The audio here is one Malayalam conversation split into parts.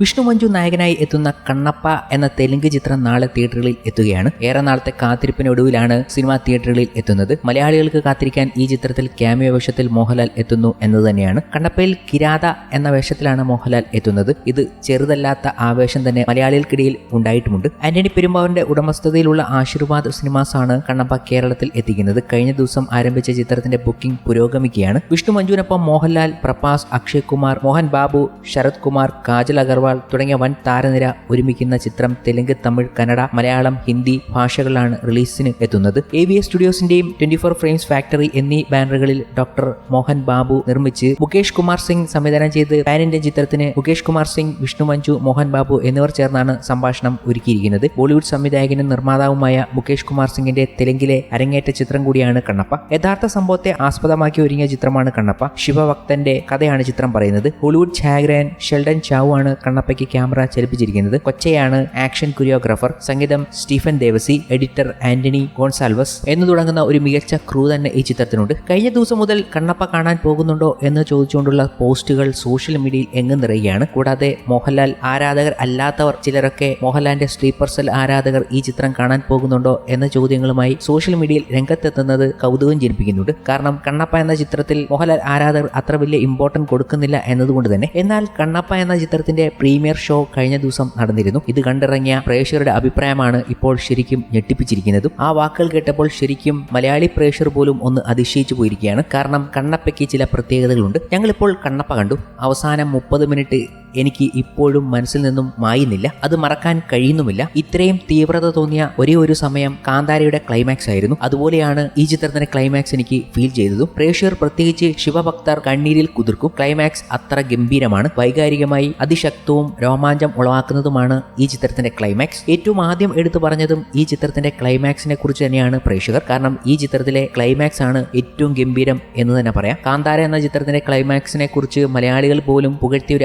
വിഷ്ണു മഞ്ജു നായകനായി എത്തുന്ന കണ്ണപ്പ എന്ന തെലുങ്ക് ചിത്രം നാളെ തിയേറ്ററുകളിൽ എത്തുകയാണ്. ഏറെ നാളത്തെ കാത്തിരിപ്പിനൊടുവിലാണ് സിനിമ തിയേറ്ററുകളിൽ എത്തുന്നത്. മലയാളികൾക്ക് കാത്തിരിക്കാൻ ഈ ചിത്രത്തിൽ ക്യാമിയോ വേഷത്തിൽ മോഹൻലാൽ എത്തുന്നു എന്നത് തന്നെയാണ്. കണ്ണപ്പയിൽ കിരാത എന്ന വേഷത്തിലാണ് മോഹൻലാൽ എത്തുന്നത്. ഇത് ചെറുതല്ലാത്ത ആവേശം തന്നെ മലയാളികൾക്കിടയിൽ ഉണ്ടായിട്ടുമുണ്ട്. ആന്റണി പെരുമ്പാവന്റെ ഉടമസ്ഥതയിലുള്ള ആശീർവാദ് സിനിമാസ് ആണ് കണ്ണപ്പ കേരളത്തിൽ എത്തിക്കുന്നത്. കഴിഞ്ഞ ദിവസം ആരംഭിച്ച ചിത്രത്തിന്റെ ബുക്കിംഗ് പുരോഗമിക്കുകയാണ്. വിഷ്ണു മഞ്ജുവിനൊപ്പം മോഹൻലാൽ പ്രഭാസ് അക്ഷയ് കുമാർ മോഹൻ ബാബു ശരത് കുമാർ കാജൽ അഗർവാൾ തുടങ്ങിയ വൻ താരനിര ഒരുമിക്കുന്ന ചിത്രം തെലുങ്ക് തമിഴ് കന്നഡ മലയാളം ഹിന്ദി ഭാഷകളിലാണ് റിലീസിന് എത്തുന്നത്. എ വി എസ് സ്റ്റുഡിയോസിന്റെയും ട്വന്റി ഫോർ ഫ്രെയിംസ് ഫാക്ടറി എന്നീ ബാനറുകളിൽ ഡോക്ടർ മോഹൻ ബാബു നിർമ്മിച്ച് മുകേഷ് കുമാർ സിംഗ് സംവിധാനം ചെയ്ത് പാൻ ഇന്ത്യൻ ചിത്രത്തിന് മുകേഷ് കുമാർ സിംഗ് വിഷ്ണു മഞ്ജു മോഹൻ ബാബു എന്നിവർ ചേർന്നാണ് സംഭാഷണം ഒരുക്കിയിരിക്കുന്നത്. ബോളിവുഡ് സംവിധായകനും നിർമ്മാതാവുമായ മുകേഷ് കുമാർ സിംഗിന്റെ തെലുങ്കിലെ അരങ്ങേറ്റ ചിത്രം കൂടിയാണ് കണ്ണപ്പ. യഥാർത്ഥ സംഭവത്തെ ആസ്പദമാക്കി ഒരുങ്ങിയ ചിത്രമാണ് കണ്ണപ്പ. ശിവഭക്തന്റെ കഥയാണ് ചിത്രം പറയുന്നത്. ഹോളിവുഡ് ഛായാഗ്രഹൻ ഷെൽഡൻ ചാവു ആണ് കണ്ണപ്പയ്ക്ക് ക്യാമറ ചലിപ്പിച്ചിരിക്കുന്നത് കൊച്ചയാണ് ആക്ഷൻ കൊറിയോഗ്രാഫർ സംഗീതം സ്റ്റീഫൻ ദേവസി എഡിറ്റർ ആന്റണി ഗോൺസാൽവസ് എന്ന് തുടങ്ങുന്ന ഒരു മികച്ച ക്രൂ തന്നെ ഈ ചിത്രത്തിനുണ്ട്. കഴിഞ്ഞ ദിവസം മുതൽ കണ്ണപ്പ കാണാൻ പോകുന്നുണ്ടോ എന്ന് ചോദിച്ചുകൊണ്ടുള്ള പോസ്റ്റുകൾ സോഷ്യൽ മീഡിയയിൽ എങ്ങും നിറയുകയാണ്. കൂടാതെ മോഹൻലാൽ ആരാധകർ അല്ലാത്തവർ ചിലരൊക്കെ മോഹൻലാലിന്റെ സ്ലീപ്പർ സെൽ ആരാധകർ ഈ ചിത്രം കാണാൻ പോകുന്നുണ്ടോ എന്ന ചോദ്യങ്ങളുമായി സോഷ്യൽ മീഡിയയിൽ രംഗത്തെത്തുന്നത് കൗതുകം ജനിപ്പിക്കുന്നുണ്ട്. കാരണം കണ്ണപ്പ എന്ന ചിത്രത്തിൽ മോഹൻലാൽ ആരാധകർ അത്ര വലിയ ഇമ്പോർട്ടന്റ് കൊടുക്കുന്നില്ല എന്നതുകൊണ്ട് തന്നെ. എന്നാൽ കണ്ണപ്പ എന്ന ചിത്രത്തിന്റെ പ്രീമിയർ ഷോ കഴിഞ്ഞ ദിവസം നടന്നിരുന്നു. ഇത് കണ്ടിറങ്ങിയ പ്രേക്ഷകരുടെ അഭിപ്രായമാണ് ഇപ്പോൾ ശരിക്കും ഞെട്ടിപ്പിച്ചിരിക്കുന്നതും. ആ വാക്കുകൾ കേട്ടപ്പോൾ ശരിക്കും മലയാളി പ്രേക്ഷകർ പോലും ഒന്ന് അതിശയിച്ചു പോയിരിക്കുകയാണ്. കാരണം കണ്ണപ്പയ്ക്ക് ചില പ്രത്യേകതകളുണ്ട്. ഞങ്ങളിപ്പോൾ കണ്ണപ്പ കണ്ടു. അവസാനം മുപ്പത് മിനിറ്റ് എനിക്ക് ഇപ്പോഴും മനസ്സിൽ നിന്നും മായുന്നില്ല. അത് മറക്കാൻ കഴിയുന്നുമില്ല. ഇത്രയും തീവ്രത തോന്നിയ ഒരേ ഒരു സമയം കാന്താരയുടെ ക്ലൈമാക്സ് ആയിരുന്നു. അതുപോലെയാണ് ഈ ചിത്രത്തിന്റെ ക്ലൈമാക്സ് എനിക്ക് ഫീൽ ചെയ്തതും. പ്രേക്ഷകർ പ്രത്യേകിച്ച് ശിവഭക്തർ കണ്ണീരിൽ കുതിർക്കും. ക്ലൈമാക്സ് അത്ര ഗംഭീരമാണ്. വൈകാരികമായി അതിശക്തവും രോമാഞ്ചം ഉളവാക്കുന്നതുമാണ് ഈ ചിത്രത്തിന്റെ ക്ലൈമാക്സ് ഏറ്റവും ആദ്യം എടുത്തു പറഞ്ഞതും ഈ ചിത്രത്തിന്റെ ക്ലൈമാക്സിനെ കുറിച്ച് തന്നെയാണ് പ്രേക്ഷകർ. കാരണം ഈ ചിത്രത്തിലെ ക്ലൈമാക്സ് ആണ് ഏറ്റവും ഗംഭീരം എന്ന് തന്നെ പറയാം. കാന്താര എന്ന ചിത്രത്തിന്റെ ക്ലൈമാക്സിനെ കുറിച്ച് മലയാളികൾ പോലും പുകഴ്ത്തിയ ഒരു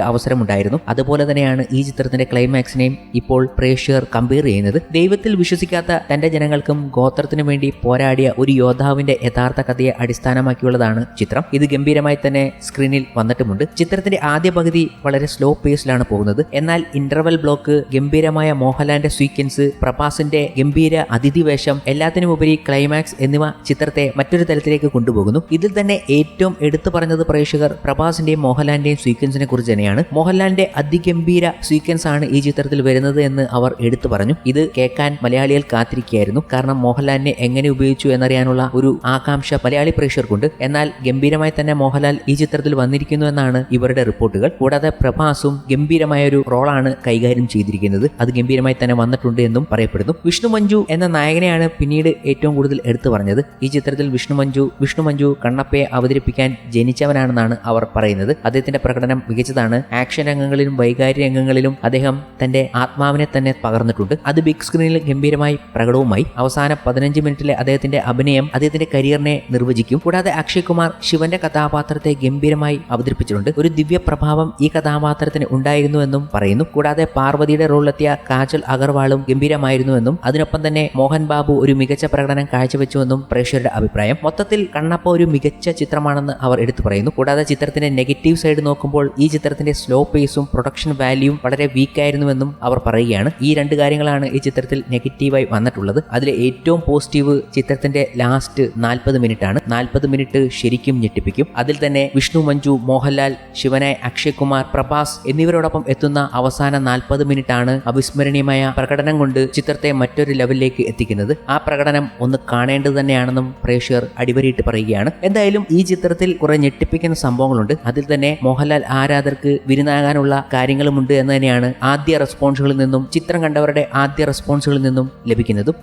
അവസരമുണ്ടായിരുന്നു അതുപോലെ തന്നെയാണ് ഈ ചിത്രത്തിന്റെ ക്ലൈമാക്സിനെയും ഇപ്പോൾ പ്രേക്ഷകർ കമ്പയർ ചെയ്യുന്നത്. ദൈവത്തിൽ വിശ്വസിക്കാത്ത തന്റെ ജനങ്ങൾക്കും ഗോത്രത്തിനു വേണ്ടി പോരാടിയ ഒരു യോദ്ധാവിന്റെ യഥാർത്ഥ കഥയെ അടിസ്ഥാനമാക്കിയുള്ളതാണ് ചിത്രം. ഇത് ഗംഭീരമായി തന്നെ സ്ക്രീനിൽ വന്നിട്ടുമുണ്ട്. ചിത്രത്തിന്റെ ആദ്യ പകുതി വളരെ സ്ലോ പേസിലാണ് പോകുന്നത്. എന്നാൽ ഇന്റർവൽ ബ്ലോക്ക് ഗംഭീരമായ മോഹൻലാലിന്റെ സീക്വൻസ് പ്രഭാസിന്റെ ഗംഭീര അതിഥി വേഷം എല്ലാത്തിനുമുപരി ക്ലൈമാക്സ് എന്നിവ ചിത്രത്തെ മറ്റൊരു തലത്തിലേക്ക് കൊണ്ടുപോകുന്നു. ഇതിൽ തന്നെ ഏറ്റവും എടുത്തു പറഞ്ഞത് പ്രേക്ഷകർ പ്രഭാസിന്റെയും മോഹൻലാലിന്റെയും സ്വീക്വൻസിനെ കുറിച്ച് തന്നെയാണ്. മോഹൻലാലിന്റെ അതിഗംഭീര സീക്വൻസ് ആണ് ഈ ചിത്രത്തിൽ വരുന്നത് എന്ന് അവർ എടുത്തു പറഞ്ഞു. ഇത് കേൾക്കാൻ മലയാളികൾ കാത്തിരിക്കുകയായിരുന്നു. കാരണം മോഹൻലാലിനെ എങ്ങനെ ഉപയോഗിച്ചു എന്നറിയാനുള്ള ഒരു ആകാംക്ഷ മലയാളി പ്രേക്ഷകർക്കുണ്ട്. എന്നാൽ ഗംഭീരമായി തന്നെ മോഹൻലാൽ ഈ ചിത്രത്തിൽ വന്നിരിക്കുന്നു എന്നാണ് ഇവരുടെ റിപ്പോർട്ടുകൾ. കൂടാതെ പ്രഭാസും ഗംഭീരമായ ഒരു റോളാണ് കൈകാര്യം ചെയ്തിരിക്കുന്നത്. അത് ഗംഭീരമായി തന്നെ വന്നിട്ടുണ്ട് എന്നും പറയപ്പെടുന്നു. വിഷ്ണു മഞ്ജു എന്ന നായകനെയാണ് പിന്നീട് ഏറ്റവും കൂടുതൽ എടുത്തു പറഞ്ഞത്. ഈ ചിത്രത്തിൽ വിഷ്ണു മഞ്ജു വിഷ്ണു മഞ്ജു കണ്ണപ്പയെ അവതരിപ്പിക്കാൻ ജനിച്ചവനാണെന്നാണ് അവർ പറയുന്നത്. അദ്ദേഹത്തിന്റെ പ്രകടനം മികച്ചതാണ്. ആക്ഷൻ രംഗങ്ങളിലും വൈകാരിക രംഗങ്ങളിലും അദ്ദേഹം തന്റെ ആത്മാവിനെ തന്നെ പകർന്നിട്ടുണ്ട്. അത് ബിഗ് സ്ക്രീനിൽ ഗംഭീരമായി പ്രകടവുമായി അവസാന പതിനഞ്ച് മിനിറ്റിലെ അദ്ദേഹത്തിന്റെ അഭിനയം അദ്ദേഹത്തിന്റെ കരിയറിനെ നിർവചിക്കും. കൂടാതെ അക്ഷയ് കുമാർ ശിവന്റെ കഥാപാത്രത്തെ ഗംഭീരമായി അവതരിപ്പിച്ചിട്ടുണ്ട്. ഒരു ദിവ്യ പ്രഭാവം ഈ കഥാപാത്രത്തിന് ഉണ്ടായിരുന്നു എന്നും പറയുന്നു. കൂടാതെ പാർവതിയുടെ റോളിലെത്തിയ കാജൽ അഗർവാളും ഗംഭീരമായിരുന്നു എന്നും അതിനൊപ്പം തന്നെ മോഹൻ ബാബു ഒരു മികച്ച പ്രകടനം കാഴ്ചവെച്ചുവെന്നും പ്രേക്ഷകരുടെ അഭിപ്രായം. മൊത്തത്തിൽ കണ്ണപ്പ ഒരു മികച്ച ചിത്രമാണെന്ന് അവർ എടുത്തു പറയുന്നു. കൂടാതെ ചിത്രത്തിന്റെ നെഗറ്റീവ് സൈഡ് നോക്കുമ്പോൾ ഈ ചിത്രത്തിന്റെ സ്ലോ പ്രൊഡക്ഷൻ വാല്യൂവും വളരെ വീക്ക് വീക്കായിരുന്നുവെന്നും അവർ പറയുകയാണ്. ഈ രണ്ട് കാര്യങ്ങളാണ് ഈ ചിത്രത്തിൽ നെഗറ്റീവായി വന്നിട്ടുള്ളത്. അതിലെ ഏറ്റവും പോസിറ്റീവ് ചിത്രത്തിന്റെ ലാസ്റ്റ് നാൽപ്പത് മിനിറ്റ് ആണ് നാൽപ്പത് മിനിറ്റ് ശരിക്കും ഞെട്ടിപ്പിക്കും. അതിൽ തന്നെ വിഷ്ണു മഞ്ജു മോഹൻലാൽ ശിവനായ് അക്ഷയ് കുമാർ പ്രഭാസ് എന്നിവരോടൊപ്പം എത്തുന്ന അവസാന നാൽപ്പത് മിനിറ്റ് ആണ് അവിസ്മരണീയമായ പ്രകടനം കൊണ്ട് ചിത്രത്തെ മറ്റൊരു ലെവലിലേക്ക് എത്തിക്കുന്നത്. ആ പ്രകടനം ഒന്ന് കാണേണ്ടത് തന്നെയാണെന്നും പ്രേക്ഷകർ അടിവരിയിട്ട് പറയുകയാണ്. എന്തായാലും ഈ ചിത്രത്തിൽ കുറെ ഞെട്ടിപ്പിക്കുന്ന സംഭവങ്ങളുണ്ട്. അതിൽ തന്നെ മോഹൻലാൽ ആരാധകർക്ക് വിരുന്നാകാനുള്ള കാര്യങ്ങളുമുണ്ട് എന്ന് തന്നെയാണ് ആദ്യ റെസ്പോൺസുകളിൽ നിന്നും ചിത്രം കണ്ടവരുടെ ആദ്യ റെസ്പോൺസുകളിൽ നിന്നും ലഭിക്കുന്നതും.